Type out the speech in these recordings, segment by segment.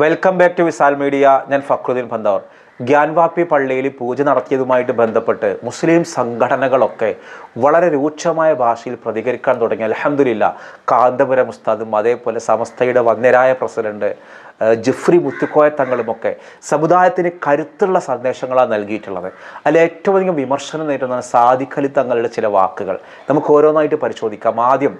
Welcome back to Visal media ഞാൻ ഫക്രുദ്ദീൻ പന്തവർ ഗ്യാൻവാപ്പി പള്ളിയിൽ പൂജ നടത്തിയതുമായിട്ട് ബന്ധപ്പെട്ട് മുസ്ലിം സംഘടനകളൊക്കെ വളരെ രൂക്ഷമായ ഭാഷയിൽ പ്രതികരിക്കാൻ തുടങ്ങി. അലഹമില്ല കാന്തപുരം ഉസ്താദും അതേപോലെ സമസ്തയുടെ വന്യരായ പ്രസിഡന്റ് ജിഫ്രി മുത്തുക്കോയ തങ്ങളുമൊക്കെ സമുദായത്തിന് കരുത്തുള്ള സന്ദേശങ്ങളാണ് നൽകിയിട്ടുള്ളത്. അതിൽ ഏറ്റവും അധികം വിമർശനം നേരിടുന്ന സാദിഖലി തങ്ങളുടെ ചില വാക്കുകൾ. നമുക്ക് ഓരോന്നായിട്ട് പരിശോധിക്കാം. ആദ്യം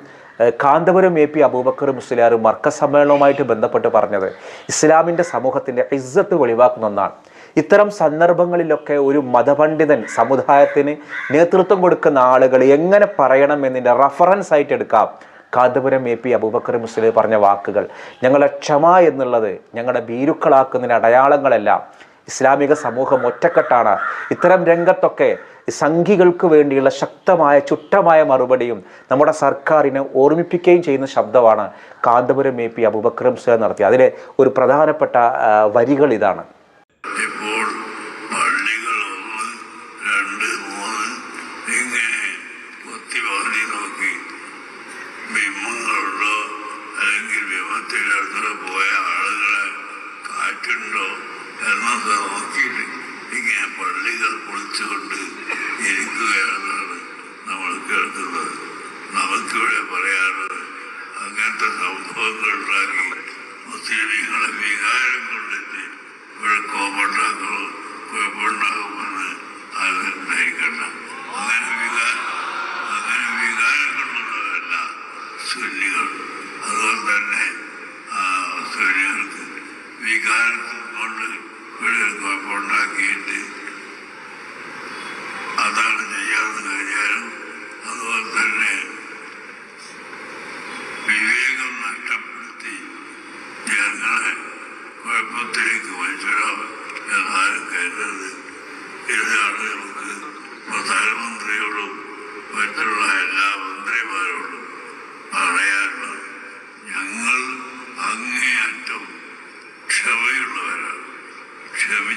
കാന്തപുരം എ പി അബൂബക്കർ മുസ്ലിയാർ മർക്കസ് സമ്മേളനവുമായിട്ട് ബന്ധപ്പെട്ട് പറഞ്ഞത് ഇസ്ലാമിന്റെ സമൂഹത്തിന്റെ ഇസ്സത്ത് വെളിവാക്കുന്ന ഒന്നാണ്. ഇത്തരം സന്ദർഭങ്ങളിലൊക്കെ ഒരു മതപണ്ഡിതൻ സമുദായത്തിന് നേതൃത്വം കൊടുക്കുന്ന ആളുകൾ എങ്ങനെ പറയണം എന്നതിന്റെ റഫറൻസ് ആയിട്ട് എടുക്കാം. Kanthapuram A P Aboobacker Muslim പറഞ്ഞ വാക്കുകൾ. ഞങ്ങളുടെ ക്ഷമ എന്നുള്ളത് ഞങ്ങളുടെ ഭീരുക്കളാക്കുന്നതിന് അടയാളങ്ങളെല്ലാം ഇസ്ലാമിക സമൂഹം ഒറ്റക്കെട്ടാണ്. ഇത്തരം രംഗത്തൊക്കെ സംഘികൾക്ക് വേണ്ടിയുള്ള ശക്തമായ ചുട്ടമായ മറുപടിയും നമ്മുടെ സർക്കാരിനെ ഓർമ്മിപ്പിക്കുകയും ചെയ്യുന്ന ശബ്ദമാണ് കാന്തപുരം എ പി അബുബക്രം നടത്തിയത്. അതിലെ ഒരു പ്രധാനപ്പെട്ട വരികൾ ഇതാണ്.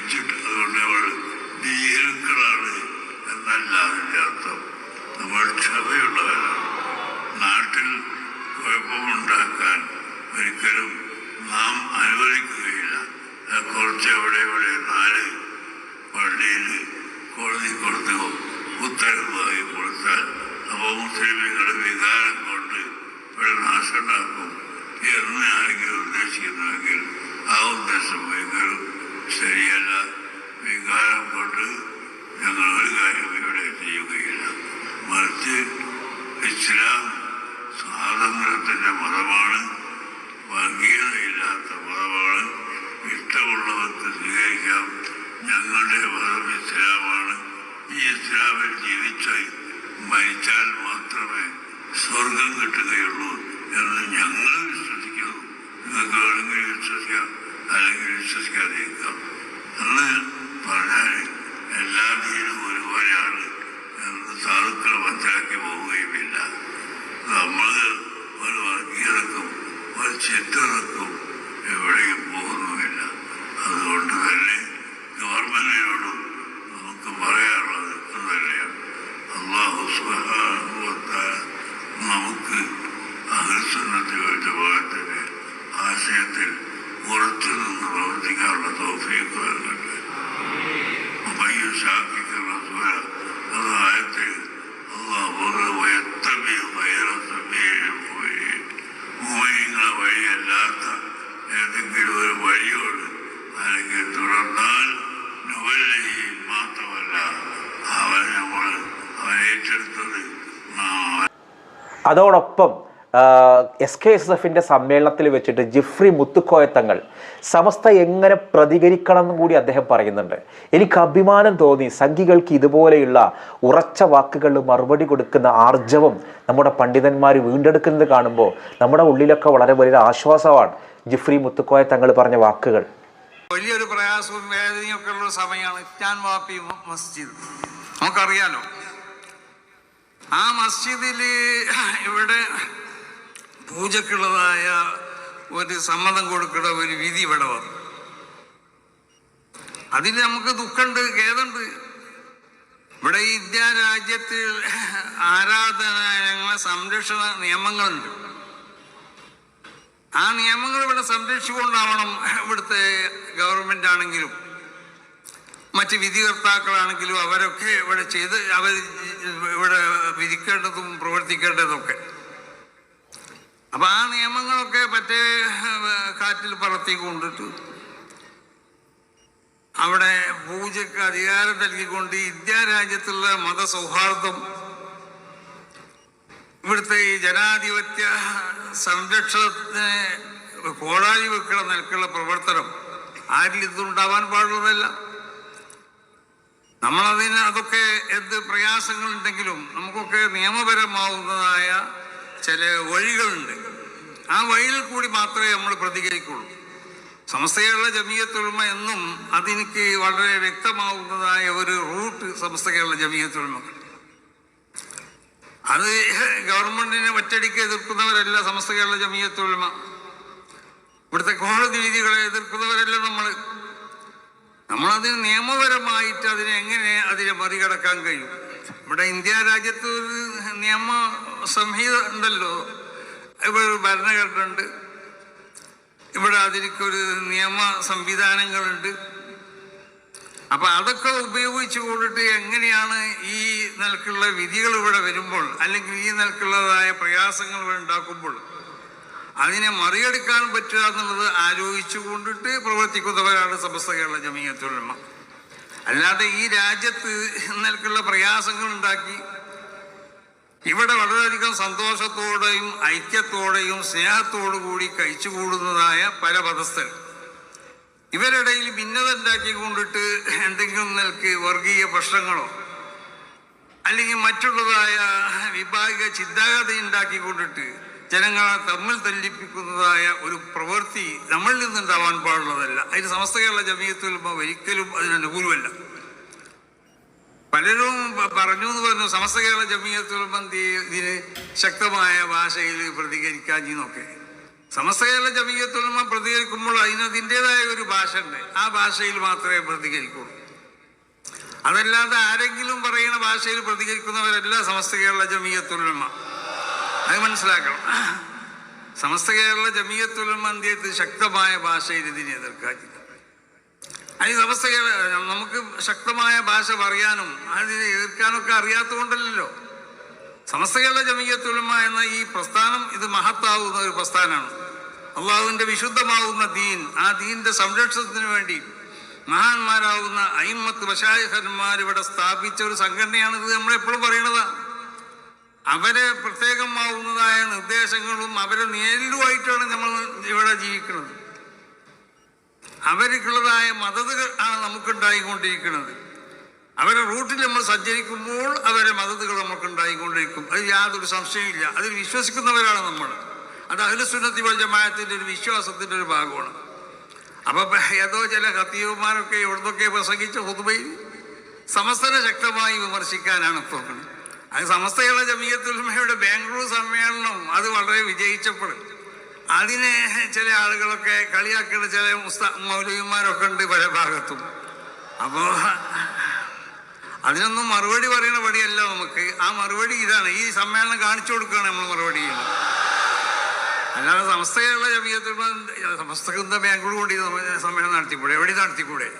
ക്ഷമിച്ചിട്ട് അതുകൊണ്ട് അവൾ ഭീകരക്കളാണ് എന്നല്ല അതിന്റെ അർത്ഥം. നമ്മൾ ക്ഷമയുള്ളവരാണ്. നാട്ടിൽ കുഴപ്പമുണ്ടാക്കാൻ ഒരിക്കലും നാം അനുവദിക്കുകയില്ല. കുറച്ച് എവിടെ എവിടെ നാല് പള്ളിയിൽ കോടതി കൊടുത്തു. ഉത്തരവ് വാങ്ങി കൊടുത്താൽ അപ്പോൾ മുസ്ലിമുകളുടെ വികാരം കൊണ്ട് ഇവിടെ നാശമുണ്ടാക്കും. എന്ന് ആരെങ്കിലും ഉദ്ദേശിക്കുന്നുവെങ്കിൽ ആ ഉദ്ദേശം ഒരിക്കലും ശരിയല്ല. വികാരം കൊണ്ട് ഞങ്ങൾ ഒരു കാര്യം ഇവിടെ ചെയ്യുകയില്ല. മറിച്ച് ഇസ്ലാം സ്വാതന്ത്ര്യത്തിന്റെ മതമാണ് വർഗീയതയില്ലാത്ത മതമാണ് ഇഷ്ടമുള്ളവർക്ക് സ്വീകരിക്കാം. ഞങ്ങളുടെ മതം ഇസ്ലാമാണ്. ഈ ഇസ്ലാമിൽ ജീവിച്ച് മരിച്ചാൽ മാത്രമേ സ്വർഗം കിട്ടുകയുള്ളൂ എന്ന് ഞങ്ങൾ വിശ്വസിക്കുന്നു. നിങ്ങൾക്ക് വേണമെങ്കിൽ വിശ്വസിക്കാം. അല്ലെങ്കിൽ വിശ്വസിക്കാതിരിക്കാം എന്ന് പറഞ്ഞാൽ എല്ലാ ദീനും ഒരുപോലെയാണ് എന്ന് സാധുക്കൾ മനസ്സിലാക്കി പോവുകയുമില്ല. നമ്മൾ ഒരു വർഗീയതക്കും ഒരു ചിത്രക്കും എവിടെയും തുടർന്നാൽ നുവല്ലി മാത്രമല്ല അവൻ നമ്മൾ ഏറ്റെടുത്തത് അതോടൊപ്പം എസ് കെ എസ് എഫിന്റെ സമ്മേളനത്തിൽ വെച്ചിട്ട് ജിഫ്രി മുത്തുക്കോയത്തങ്ങൾ സമസ്ത എങ്ങനെ പ്രതികരിക്കണം എന്നും കൂടി അദ്ദേഹം പറയുന്നുണ്ട്. എനിക്ക് അഭിമാനം തോന്നി സംഘികൾക്ക് ഇതുപോലെയുള്ള ഉറച്ച വാക്കുകളിൽ മറുപടി കൊടുക്കുന്ന ആർജവം നമ്മുടെ പണ്ഡിതന്മാർ വീണ്ടെടുക്കുന്നത് കാണുമ്പോൾ നമ്മുടെ ഉള്ളിലൊക്കെ വളരെ വലിയ ആശ്വാസമാണ് ജിഫ്രി മുത്തുക്കോയ തങ്ങൾ പറഞ്ഞ വാക്കുകൾ. വലിയൊരു പ്രയാസവും വേദനയൊക്കെ ഉള്ള സമയമാണ് ഇറ്റാൻ വാപ്പി മസ്ജിദ്. നമുക്കറിയാലോ. ആ മസ്ജിദിൽ ഇവിടെ പൂജക്കുള്ളതായ ഒരു സമ്മതം കൊടുക്കുന്ന ഒരു വിധി ഇവിടെ വന്നു. അതിൽ നമുക്ക് ദുഃഖമുണ്ട് ഖേദമുണ്ട്. ഇവിടെ ഇന്ത്യ രാജ്യത്തിൽ ആരാധനാലയങ്ങളെ സംരക്ഷണ നിയമങ്ങളുണ്ട്. ആ നിയമങ്ങൾ ഇവിടെ സംരക്ഷിച്ചുകൊണ്ടാവണം ഇവിടുത്തെ ഗവൺമെന്റ് ആണെങ്കിലും മറ്റ് വിധികർത്താക്കളാണെങ്കിലും അവരൊക്കെ ഇവിടെ ചെയ്ത് അവർ ഇവിടെ വിധിക്കേണ്ടതും പ്രവർത്തിക്കേണ്ടതൊക്കെ അപ്പൊ ആ നിയമങ്ങളൊക്കെ മറ്റേ കാറ്റിൽ പറത്തി കൊണ്ടിട്ട് അവിടെ പൂജയ്ക്ക് അധികാരം നൽകിക്കൊണ്ട് ഇന്ത്യ രാജ്യത്തുള്ള മതസൗഹാർദ്ദം ഇവിടുത്തെ ഈ ജനാധിപത്യ സംരക്ഷണത്തിന് കോടാലി വെക്കണ നിലക്കുള്ള പ്രവർത്തനം ആരിൽ ഇതുണ്ടാവാൻ പാടുള്ളതല്ല. നമ്മളതിന് അതൊക്കെ എന്ത് പ്രയാസങ്ങളുണ്ടെങ്കിലും നമുക്കൊക്കെ നിയമപരമാവുന്നതായ ചില വഴികളുണ്ട്. ആ വഴിയിൽ കൂടി മാത്രമേ നമ്മൾ പ്രതികരിക്കുള്ളൂ. സമസ്ത ജമീയത്തുൽമ എന്നും അതെനിക്ക് വളരെ വ്യക്തമാവുന്നതായ ഒരു റൂട്ട് സമസ്ത കേരള ജമീയത്തുൽമകൾ. അത് ഗവൺമെന്റിനെ ഒറ്റടിക്ക് എതിർക്കുന്നവരല്ല സമസ്ത കേരള ജമീയത്തുൽമ ഇവിടുത്തെ കോടതി വിധികളെ എതിർക്കുന്നവരല്ല നമ്മൾ നമ്മളതിന് നിയമപരമായിട്ട് അതിനെ എങ്ങനെ അതിനെ മറികടക്കാൻ കഴിയും? ഇവിടെ ഇന്ത്യ രാജ്യത്ത് ഒരു നിയമ സംഹിത ഉണ്ടല്ലോ. ഇവിടെ ഒരു ഭരണഘടന ഉണ്ട് ഇവിടെ അതിനൊരു നിയമ സംവിധാനങ്ങളുണ്ട്. അപ്പൊ അതൊക്കെ ഉപയോഗിച്ചു കൊണ്ടിട്ട് എങ്ങനെയാണ് ഈ നിലക്കുള്ള വിധികൾ ഇവിടെ വരുമ്പോൾ അല്ലെങ്കിൽ ഈ നിലക്കുള്ളതായ പ്രയാസങ്ങൾ ഇവിടെ ഉണ്ടാക്കുമ്പോൾ അതിനെ മറികടക്കാൻ പറ്റുക എന്നുള്ളത് ആലോചിച്ചു കൊണ്ടിട്ട് പ്രവർത്തിക്കുന്നവരാണ് സമസ്ത കേരള ജമീയത്തുലമ അല്ലാതെ ഈ രാജ്യത്ത് നിലക്കുള്ള പ്രയാസങ്ങൾ ഉണ്ടാക്കി ഇവിടെ വളരെയധികം സന്തോഷത്തോടെയും ഐക്യത്തോടെയും സ്നേഹത്തോടു കൂടി കഴിച്ചുകൂടുന്നതായ പല മതസ്ഥർ ഇവരിടയിൽ ഭിന്നത ഉണ്ടാക്കിക്കൊണ്ടിട്ട് എന്തെങ്കിലും നിലയ്ക്ക് വർഗീയ പ്രശ്നങ്ങളോ അല്ലെങ്കിൽ മറ്റുള്ളതായ വിഭാഗിക ചിന്താഗതി ഉണ്ടാക്കിക്കൊണ്ടിട്ട് ജനങ്ങളെ തമ്മിൽ തല്ലിപ്പിക്കുന്നതായ ഒരു പ്രവൃത്തി നമ്മളിൽ നിന്നുണ്ടാവാൻ പാടുള്ളതല്ല. അതിന് സമസ്ത കേരള ജമീയത്തിൽ ഒരിക്കലും അതിനനുകൂലമല്ല പലരും പറഞ്ഞു എന്ന് പറഞ്ഞു സമസ്ത കേരള ജമീയത്തിൽ ഇതിന് ശക്തമായ ഭാഷയിൽ പ്രതികരിക്കാഞ്ഞെന്നൊക്കെ സമസ്ത കേരള ജമീയത്തുൽമ പ്രതികരിക്കുമ്പോൾ അതിനതിന്റെതായ ഒരു ഭാഷ ഉണ്ട് ആ ഭാഷയിൽ മാത്രമേ പ്രതികരിക്കുള്ളൂ. അതല്ലാതെ ആരെങ്കിലും പറയുന്ന ഭാഷയിൽ പ്രതികരിക്കുന്നവരല്ല സമസ്ത കേരള ജമീയത്തുലമ. അത് മനസ്സിലാക്കണം. സമസ്ത കേരള ജമീയത്തുലമ അന്ത്യത്തിൽ ശക്തമായ ഭാഷയിൽ ഇതിനെ എതിർക്കാറ്റില്ല അതിന് സമസ്ത കേരള നമുക്ക് ശക്തമായ ഭാഷ പറയാനും അതിനെ എതിർക്കാനൊക്കെ അറിയാത്തതുകൊണ്ടല്ലോ സമസ്ത കേരള ജമീയത്തുലമ എന്ന ഈ പ്രസ്ഥാനം ഇത് മഹത്താവുന്ന ഒരു പ്രസ്ഥാനമാണ്. അള്ളാഹുവിന്റെ വിശുദ്ധമാവുന്ന ദീൻ ആ ദീന്റെ സംരക്ഷണത്തിന് വേണ്ടി മഹാന്മാരാവുന്ന അയിമത്ത് വശായഹന്മാർ ഇവിടെ സ്ഥാപിച്ച ഒരു സംഘടനയാണ് ഇത് നമ്മളെപ്പോഴും പറയണതാണ് അവരെ പ്രത്യേകമാവുന്നതായ നിർദ്ദേശങ്ങളും അവരെ നേരിലുമായിട്ടാണ് നമ്മൾ ഇവിടെ ജീവിക്കുന്നത്. അവർക്കുള്ളതായ മതതുകൾ ആണ് നമുക്കുണ്ടായിക്കൊണ്ടിരിക്കുന്നത്. അവരെ റൂട്ടിൽ നമ്മൾ സഞ്ചരിക്കുമ്പോൾ അവരെ മതതുകൾ നമുക്കുണ്ടായിക്കൊണ്ടിരിക്കും. അതിൽ അത് യാതൊരു സംശയമില്ല അതിൽ വിശ്വസിക്കുന്നവരാണ് നമ്മൾ. അത് അഖിലസുന്നത്തി വൽ ജമാഅത്തിന്റെ ഒരു വിശ്വാസത്തിന്റെ ഒരു ഭാഗമാണ്. അപ്പൊ ഏതോ ചില ഹത്തീവന്മാരൊക്കെ എവിടുന്നൊക്കെ പ്രസംഗിച്ച പൊതുവയിൽ സമസ്തനെ ശക്തമായി വിമർശിക്കാനാണ് തോന്നുന്നത്. അത് സമസ്തയുള്ള ജമീയത്തുൽമയുടെ ബാംഗ്ലൂർ സമ്മേളനം അത് വളരെ വിജയിച്ചപ്പോൾ അതിനെ ചില ആളുകളൊക്കെ കളിയാക്കുന്ന ചില മുസ്ത മൗലവിമാരൊക്കെ ഉണ്ട് പല ഭാഗത്തും. അപ്പോൾ അതിനൊന്നും മറുപടി പറയുന്ന പടിയല്ല നമുക്ക്. ആ മറുപടി ഇതാണ്. ഈ സമ്മേളനം കാണിച്ചു കൊടുക്കുകയാണ് നമ്മൾ മറുപടി ചെയ്യുന്നത്. അല്ലാതെ സമസ്തയുള്ള ജമീയത്തിൽ സമസ്തക്കുന്ന ഈ സമ്മേ- സമ്മേളനം നടത്തിക്കൂടെ? എവിടെ നടത്തിക്കൂടെ?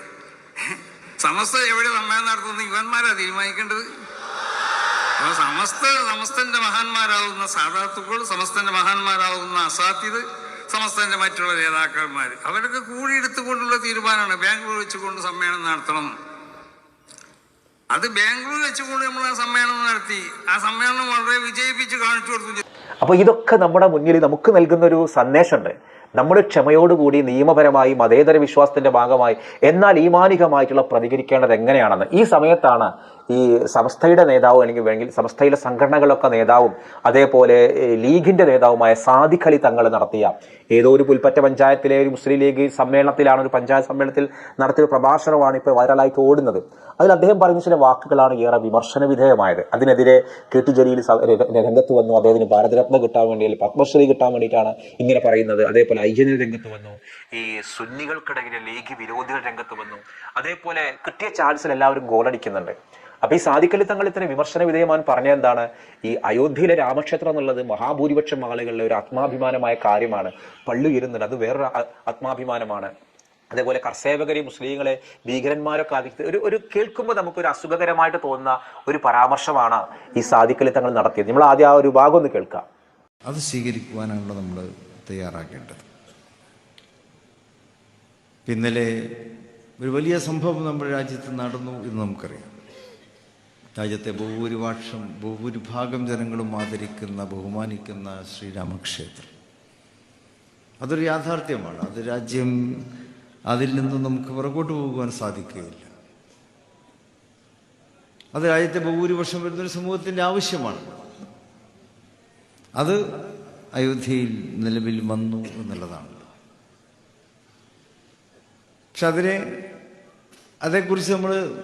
സമസ്ത എവിടെ സമ്മേളനം നടത്തുന്ന? ഇവന്മാരാ തീരുമാനിക്കേണ്ടത്? അപ്പൊ സമസ്ത സമസ്തന്റെ മഹാന്മാരാവുന്ന സാധാത്തുക്കൾ സമസ്തന്റെ മഹാന്മാരാവുന്ന അസാത്തിത് സമസ്തന്റെ മറ്റുള്ള നേതാക്കന്മാർ അവരൊക്കെ കൂടി എടുത്തുകൊണ്ടുള്ള തീരുമാനമാണ് ബാംഗ്ലൂർ വെച്ചുകൊണ്ട് സമ്മേളനം നടത്തണം. അത് ബാംഗ്ലൂർ വെച്ചുകൊണ്ട് നമ്മൾ ആ സമ്മേളനം നടത്തി. ആ സമ്മേളനം വളരെ വിജയിപ്പിച്ച് കാണിച്ചു കൊടുത്തു. അപ്പോൾ ഇതൊക്കെ നമ്മുടെ മുന്നിൽ നമുക്ക് നൽകുന്ന ഒരു സന്ദേശമുണ്ട്. നമ്മൾ ക്ഷമയോടുകൂടി നിയമപരമായി മതേതര വിശ്വാസത്തിന്റെ ഭാഗമായി എന്നാൽ ഈമാനികമായിട്ടുള്ള പ്രതികരിക്കേണ്ടത് എങ്ങനെയാണെന്ന്. ഈ സമയത്താണ് ഈ സമസ്തയുടെ നേതാവ് അല്ലെങ്കിൽ വേണമെങ്കിൽ സമസ്തയിലെ സംഘടനകളൊക്കെ നേതാവും അതേപോലെ ലീഗിന്റെ നേതാവുമായ സാദിഖ് അലി തങ്ങൾ നടത്തിയ ഏതോ ഒരു പുൽപ്പറ്റ പഞ്ചായത്തിലെ ഒരു മുസ്ലിം ലീഗ് സമ്മേളനത്തിലാണ് ഒരു പഞ്ചായത്ത് സമ്മേളനത്തിൽ നടത്തിയ ഒരു പ്രഭാഷണമാണ് ഇപ്പോൾ വൈറലായിട്ട് ഓടുന്നത്. അതിൽ അദ്ദേഹം പറഞ്ഞ ചില വാക്കുകളാണ് ഏറെ വിമർശന വിധേയമായത്. അതിനെതിരെ കെ രംഗത്ത് വന്നു. അദ്ദേഹത്തിന് ഭാരതരത്ന കിട്ടാൻ വേണ്ടി അല്ലെങ്കിൽ പത്മശ്രീ കിട്ടാൻ വേണ്ടിയിട്ടാണ് ഇങ്ങനെ പറയുന്നത്. അതേപോലെ ഐജനിൽ രംഗത്ത് വന്നു. ഈ സുന്നികൾക്കിടയിലെ ലീഗ് വിരോധികൾ രംഗത്ത് വന്നു. അതേപോലെ കിട്ടിയ ചാൻസിൽ എല്ലാവരും ഗോളടിക്കുന്നുണ്ട്. അപ്പൊ ഈ സാധിക്കൽ തങ്ങൾ ഇത്ര വിമർശന വിധേയമാൻ പറഞ്ഞ എന്താണ്? ഈ അയോധ്യയിലെ രാമക്ഷേത്രം എന്നുള്ളത് മഹാഭൂരിപക്ഷം ആളുകളിലെ ഒരു ആത്മാഭിമാനമായ കാര്യമാണ്. പള്ളി ഉയരുന്നത് അത് വേറൊരു ആത്മാഭിമാനമാണ്. അതേപോലെ കർഷകരെ മുസ്ലിങ്ങളെ ഭീകരന്മാരൊക്കെ ആക്കി ഒരു ഒരു കേൾക്കുമ്പോൾ നമുക്കൊരു അസുഖകരമായിട്ട് തോന്നുന്ന ഒരു പരാമർശമാണ് ഈ സാധിക്കലി തങ്ങൾ നടത്തിയത്. നമ്മൾ ആദ്യം ആ ഒരു ഭാഗം ഒന്ന് കേൾക്കാം. അത് സ്വീകരിക്കുവാനാണല്ലോ നമ്മൾ തയ്യാറാക്കേണ്ടത്. ഇന്നലെ ഒരു വലിയ സംഭവം നമ്മുടെ രാജ്യത്ത് നടന്നു എന്ന് നമുക്കറിയാം. രാജ്യത്തെ ബഹുഭൂരിപക്ഷം ബഹുഭൂരിഭാഗം ജനങ്ങളും ആദരിക്കുന്ന ബഹുമാനിക്കുന്ന ശ്രീരാമക്ഷേത്രം. അതൊരു യാഥാർത്ഥ്യമാണ്. അത് രാജ്യം അതിൽ നിന്ന് നമുക്ക് പുറകോട്ട് പോകുവാൻ സാധിക്കുകയില്ല. അത് രാജ്യത്തെ ബഹുഭൂരിപക്ഷം വരുന്നൊരു സമൂഹത്തിന്റെ ആവശ്യമാണ്. അത് അയോധ്യയിൽ നിലവിൽ വന്നു എന്നുള്ളതാണ്. പക്ഷെ അതിനെ അതേക്കുറിച്ച് നമ്മൾ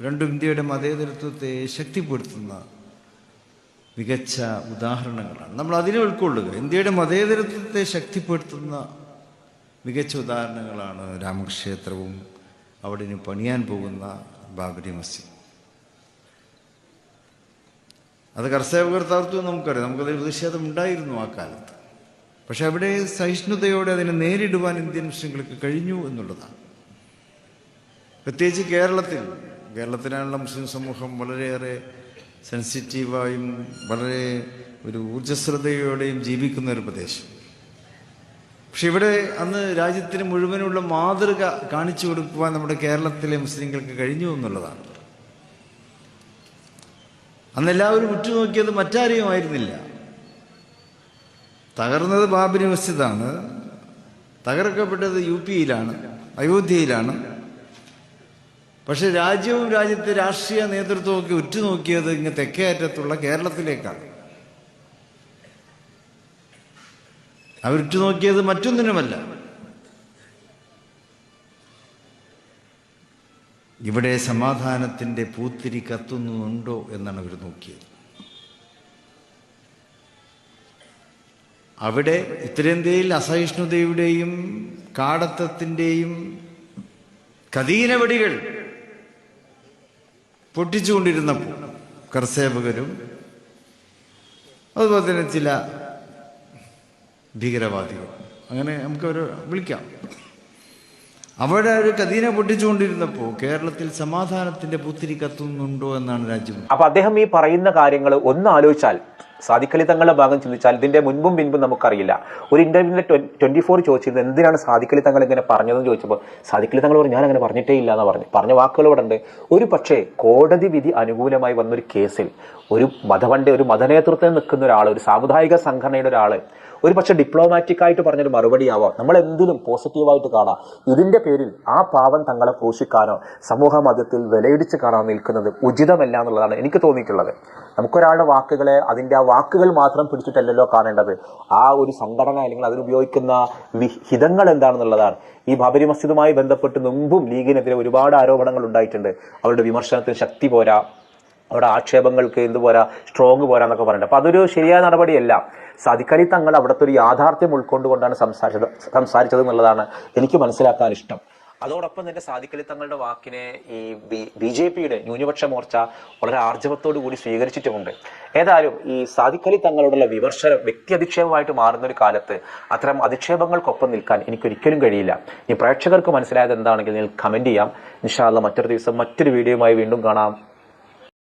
രണ്ടും ഇന്ത്യയുടെ മതേതരത്വത്തെ ശക്തിപ്പെടുത്തുന്ന മികച്ച ഉദാഹരണങ്ങളാണ്. നമ്മൾ അതിനെ ഉൾക്കൊള്ളുക. ഇന്ത്യയുടെ മതേതരത്വത്തെ ശക്തിപ്പെടുത്തുന്ന മികച്ച ഉദാഹരണങ്ങളാണ് രാമക്ഷേത്രവും അവിടെ ഇനി പണിയാൻ പോകുന്ന ബാബരി മസ്ജിദ്. അത് കർഷകർത്താർത്ഥം നമുക്കറിയാം. നമുക്കതിൽ പ്രതിഷേധം ഉണ്ടായിരുന്നു ആ കാലത്ത്. പക്ഷെ അവിടെ സഹിഷ്ണുതയോടെ അതിനെ നേരിടുവാൻ ഇന്ത്യൻ മുസ്ലിങ്ങൾക്ക് കഴിഞ്ഞു എന്നുള്ളതാണ്. പ്രത്യേകിച്ച് കേരളത്തിൽ കേരളത്തിനായുള്ള മുസ്ലിം സമൂഹം വളരെയേറെ സെൻസിറ്റീവായും വളരെ ഒരു ഊർജസ്വലതയോടെയും ജീവിക്കുന്ന ഒരു പ്രദേശം. പക്ഷെ ഇവിടെ അന്ന് രാജ്യത്തിന് മുഴുവനുള്ള മാതൃക കാണിച്ചു കൊടുക്കുവാൻ നമ്മുടെ കേരളത്തിലെ മുസ്ലിങ്ങൾക്ക് കഴിഞ്ഞു എന്നുള്ളതാണ്. അന്ന് എല്ലാവരും ഉറ്റുനോക്കിയത് മറ്റാരെയും ആയിരുന്നില്ല. തകർന്നത് ബാബരി മസ്ജിദാണ് തകർക്കപ്പെട്ടത് യു പിയിലാണ് അയോധ്യയിലാണ്. പക്ഷെ രാജ്യവും രാജ്യത്തെ രാഷ്ട്രീയ നേതൃത്വവും ഒക്കെ ഉറ്റുനോക്കിയത് ഇങ്ങ് തെക്കേ അറ്റത്തുള്ള കേരളത്തിലേക്കാണ്. അവരുറ്റുനോക്കിയത് മറ്റൊന്നിനുമല്ല. ഇവിടെ സമാധാനത്തിന്റെ പൂത്തിരി കത്തുന്നുണ്ടോ എന്നാണ് അവർ നോക്കിയത്. അവിടെ ഉത്തരേന്ത്യയിൽ അസഹിഷ്ണുതയുടെയും കാടത്തത്തിന്റെയും കദീനവടികൾ പൊട്ടിച്ചുകൊണ്ടിരുന്നപ്പോൾ കർസേവകരും അതുപോലെ തന്നെ ചില ഭീകരവാദികൾ അങ്ങനെ നമുക്കൊരു വിളിക്കാം. അവിടെ ഒരു കദീന പൊട്ടിച്ചുകൊണ്ടിരുന്നപ്പോൾ കേരളത്തിൽ സമാധാനത്തിന്റെ പുത്തിരി കത്തുന്നുണ്ടോ എന്നാണ് രാജ്യം. അപ്പൊ അദ്ദേഹം ഈ പറയുന്ന കാര്യങ്ങൾ ഒന്ന് ആലോചിച്ചാൽ സാദിഖലി തങ്ങളുടെ ഭാഗം ചിന്തിച്ചാൽ ഇതിന്റെ മുൻപും പിൻപും നമുക്കറിയില്ല. ഒരു ഇന്റർവ്യൂവിൽ ട്വന്റി ഫോർ ചോദിച്ചിരുന്നത് എന്തിനാണ് സാദിഖലി തങ്ങൾ ഇങ്ങനെ പറഞ്ഞതെന്ന് ചോദിച്ചപ്പോൾ സാദിഖലി തങ്ങൾ പറഞ്ഞു ഞാൻ അങ്ങനെ പറഞ്ഞിട്ടേ ഇല്ല എന്ന് പറഞ്ഞു. പറഞ്ഞ വാക്കുകൾ ഇവിടെ ഉണ്ട്. ഒരു പക്ഷേ കോടതി വിധി അനുകൂലമായി വന്നൊരു കേസിൽ ഒരു മതവണ്ടി ഒരു മതനേതൃത്വം നിൽക്കുന്ന ഒരാൾ ഒരു സാമുദായിക സംഘടനയുടെ ഒരാൾ ഒരു പക്ഷെ ഡിപ്ലോമാറ്റിക് ആയിട്ട് പറഞ്ഞൊരു മറുപടി ആവാം നമ്മൾ എന്തിനും പോസിറ്റീവായിട്ട് കാണാം. ഇതിന്റെ പേരിൽ ആ പാവം തങ്ങളെ പോഷിക്കാനോ സമൂഹ മതത്തിൽ വിലയിടിച്ച് കാണാൻ നിൽക്കുന്നത് ഉചിതമല്ല എന്നുള്ളതാണ് എനിക്ക് തോന്നിയിട്ടുള്ളത്. നമുക്കൊരാളുടെ വാക്കുകളെ അതിന്റെ ആ വാക്കുകൾ മാത്രം പിടിച്ചിട്ടല്ലല്ലോ കാണേണ്ടത്. ആ ഒരു സംഘടന അല്ലെങ്കിൽ അതിനുപയോഗിക്കുന്ന വിഹിതങ്ങൾ എന്താണെന്നുള്ളതാണ്. ഈ ബാബരി മസ്ജിദുമായി ബന്ധപ്പെട്ട് മുമ്പും ലീഗിനെതിരെ ഒരുപാട് ആരോപണങ്ങൾ ഉണ്ടായിട്ടുണ്ട്. അവരുടെ വിമർശനത്തിന് ശക്തി പോരാ അവിടെ ആക്ഷേപങ്ങൾക്ക് എന്ത് പോരാ സ്ട്രോങ് പോരാ എന്നൊക്കെ പറഞ്ഞിട്ട്. അപ്പൊ അതൊരു ശരിയായ നടപടിയല്ല. സാദിഖലി തങ്ങൾ അവിടുത്തെ ഒരു യാഥാർത്ഥ്യം ഉൾക്കൊണ്ടുകൊണ്ടാണ് സംസാരിച്ചത് സംസാരിച്ചത് എന്നുള്ളതാണ് എനിക്ക് മനസ്സിലാക്കാൻ ഇഷ്ടം അതോടൊപ്പം തന്നെ സാദിഖലി തങ്ങളുടെ വാക്കിനെ ഈ ബി ജെ പിയുടെ ന്യൂനപക്ഷ മോർച്ച വളരെ ആർജവത്തോടു കൂടി സ്വീകരിച്ചിട്ടുമുണ്ട്. ഏതായാലും ഈ സാദിഖലി തങ്ങളോടുള്ള വിമർശനം വ്യക്തി അധിക്ഷേപമായിട്ട് മാറുന്ന ഒരു കാലത്ത് അത്തരം അധിക്ഷേപങ്ങൾക്കൊപ്പം നിൽക്കാൻ എനിക്കൊരിക്കലും കഴിയില്ല. ഈ പ്രേക്ഷകർക്ക് മനസ്സിലായത് എന്താണെങ്കിൽ നിങ്ങൾ കമന്റ് ചെയ്യാം ഇൻഷാല്ല മറ്റൊരു ദിവസം മറ്റൊരു വീഡിയോയുമായി വീണ്ടും കാണാം.